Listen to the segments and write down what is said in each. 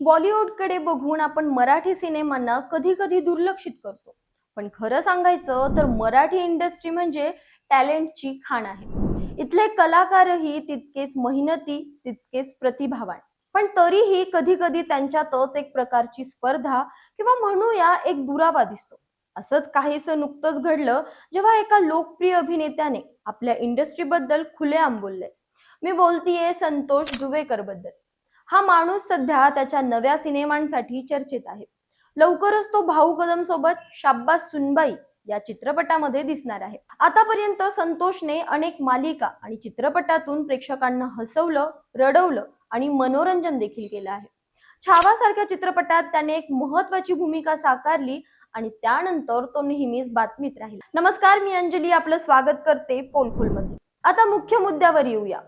बॉलिवूडकडे बघून आपण मराठी सिनेमांना कधी कधी दुर्लक्षित करतो. पण खरं सांगायचं तर मराठी इंडस्ट्री म्हणजे टॅलेंटची खाण आहे. इथले कलाकारही तितकेच मेहनती तितकेच प्रतिभावान. पण तरीही कधी कधी त्यांच्यातच एक प्रकारची स्पर्धा किंवा म्हणूया एक दुरावा दिसतो. असंच काहीस नुकतंच घडलं जेव्हा एका लोकप्रिय अभिनेत्याने आपल्या इंडस्ट्रीबद्दल खुलेआम बोलले. मी बोलतीये संतोष जुवेकरबद्दल हा माणूस सध्या त्याच्या नव्या सिनेमांसाठी चर्चेत आहे. लवकरच तो भाऊ कदम सोबत शाब्बास सुनबाई या चित्रपटामध्ये दिसणार आहे. आतापर्यंत संतोषने अनेक मालिका आणि चित्रपटातून प्रेक्षकांना हसवलं रडवलं आणि मनोरंजन देखील केलं आहे. छावासारख्या चित्रपटात त्याने एक महत्वाची भूमिका साकारली आणि त्यानंतर तो नेहमीच बातमीत राहिला. नमस्कार मी अंजली. आपलं स्वागत करते पोलखोलमध्ये. आता मुख्य मुद्द्यावर येऊया.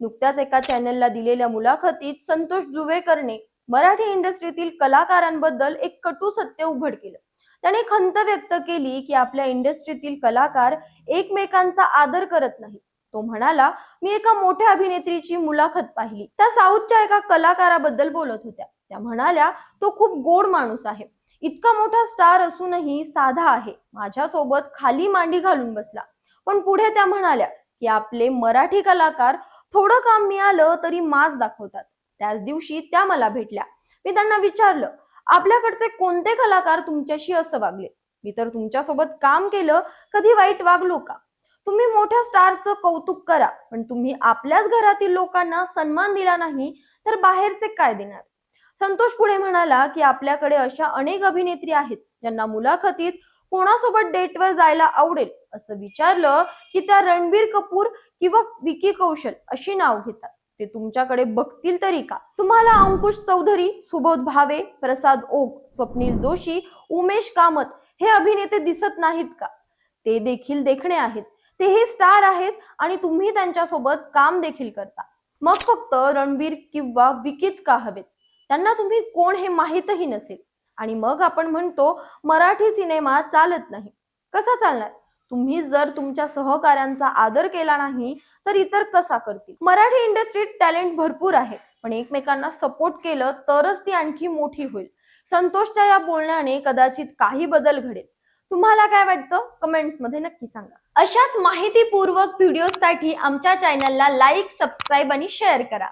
नुकत्याच एका चॅनलला दिलेल्या मुलाखतीत संतोष जुवेकरने मराठी इंडस्ट्रीतील कलाकारांबद्दल एक कटू सत्य उघड केलं. त्याने खंत व्यक्त केली की आपल्या इंडस्ट्रीतील कलाकार एकमेकांचा आदर करत नाही तो म्हणाला मी एका मोठ्या अभिनेत्रीची मुलाखत पाहिली. त्या साऊथच्या एका कलाकाराबद्दल बोलत होत्या. त्या म्हणाल्या तो खूप गोड माणूस आहे. इतका मोठा स्टार असूनही साधा आहे. माझ्यासोबत खाली मांडी घालून बसला. पण पुढे त्या म्हणाल्या की आपले मराठी कलाकार थोडं काम मिळालं तरी मास दाखवतात. त्याच दिवशी त्या मला भेटल्या. मी त्यांना विचारलं आपल्याकडचे कोणते कलाकार तुमच्याशी असं वागले? मी तर तुमच्यासोबत काम केलं कधी वाईट वागलो का? तुम्ही मोठ्या स्टारचं कौतुक करा पण तुम्ही आपल्याच घरातील लोकांना सन्मान दिला नाही तर बाहेरचे काय देणार? संतोष पुढे म्हणाला की आपल्याकडे अशा अनेक अभिनेत्री आहेत ज्यांना मुलाखतीत कोणासोबत डेटवर जायला आवडेल? असं विचारलं की त्या रणबीर कपूर किंवा विकी कौशल अशी नाव घेतात. ते तुमच्याकडे बघतील तरी का? तुम्हाला अंकुश चौधरी सुबोध भावे प्रसाद ओक स्वप्नील जोशी उमेश कामत हे अभिनेते दिसत नाहीत का? ते देखील देखणे आहेत. तेही स्टार आहेत आणि तुम्ही त्यांच्यासोबत काम देखील करता. मग फक्त रणबीर किंवा विकीच का हवेत? त्यांना तुम्ही कोण हे माहीतही नसेल. आणि मग आपण म्हणतो मराठी सिनेमा चालत नाही. कसा चालणार? तुम्ही जर तुमच्या सहकाऱ्यांचा आदर केला नाही तर इतर कसा करतील? मराठी इंडस्ट्रीत टॅलेंट भरपूर आहे पण एकमेकांना सपोर्ट केलं तरच ती आणखी मोठी होईल. संतोषच्या या बोलण्याने कदाचित काही बदल घडेल. तुम्हाला काय वाटतं? कमेंट्समध्ये नक्की सांगा. अशाच माहितीपूर्वक व्हिडिओसाठी आमच्या चॅनलला लाईक सबस्क्राईब आणि शेअर करा.